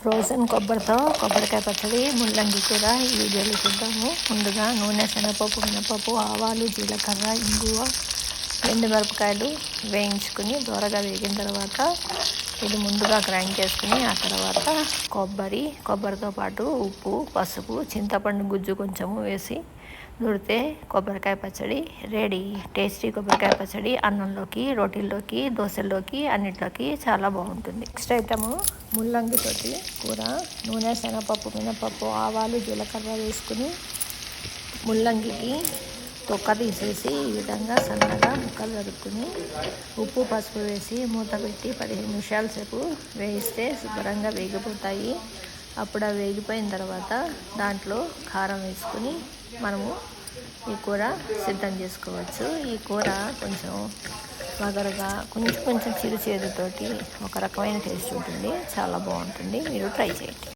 Frozen కొబ్బరితో కొబ్బరికాయ పచ్చడి ముల్లంగి కూర ఈ వీడియోలో చూద్దాము ముందుగా నూనె శనగపప్పు మినపప్పు ఆవాలు జీలకర్ర ఇంగువ ఎండుమిరపకాయలు వేయించుకుని దూరగా వేగిన తర్వాత ఇది ముందుగా గ్రైండ్ చేసుకుని ఆ తర్వాత కొబ్బరి కొబ్బరితో పాటు ఉప్పు పసుపు చింతపండు గుజ్జు కొంచెము వేసి నూరితే కొబ్బరికాయ పచ్చడి రెడీ. టేస్టీ కొబ్బరికాయ పచ్చడి అన్నంలోకి రోటీల్లోకి దోశల్లోకి అన్నిట్లోకి చాలా బాగుంటుంది. నెక్స్ట్ ఐటము ముల్లంగితోటి కూర. నూనె శనగపప్పు మినపప్పు ఆవాలు జీలకర్ర వేసుకుని ముల్లంగికి తొక్క తీసేసి ఈ విధంగా సన్నగా ముక్కలు కలుపుకుని ఉప్పు పసుపు వేసి మూత పెట్టి పదిహేను నిమిషాల సేపు వేయిస్తే శుభ్రంగా వేగిపోతాయి. అప్పుడు అవి వేగిపోయిన తర్వాత దాంట్లో కారం వేసుకుని మనము ఈ కూర సిద్ధం చేసుకోవచ్చు. ఈ కూర కొంచెం వగరగా కొంచెం కొంచెం చిరు చేదుతోటి ఒక రకమైన టేస్ట్ ఉంటుంది. చాలా బాగుంటుంది. మీరు ట్రై చేయండి.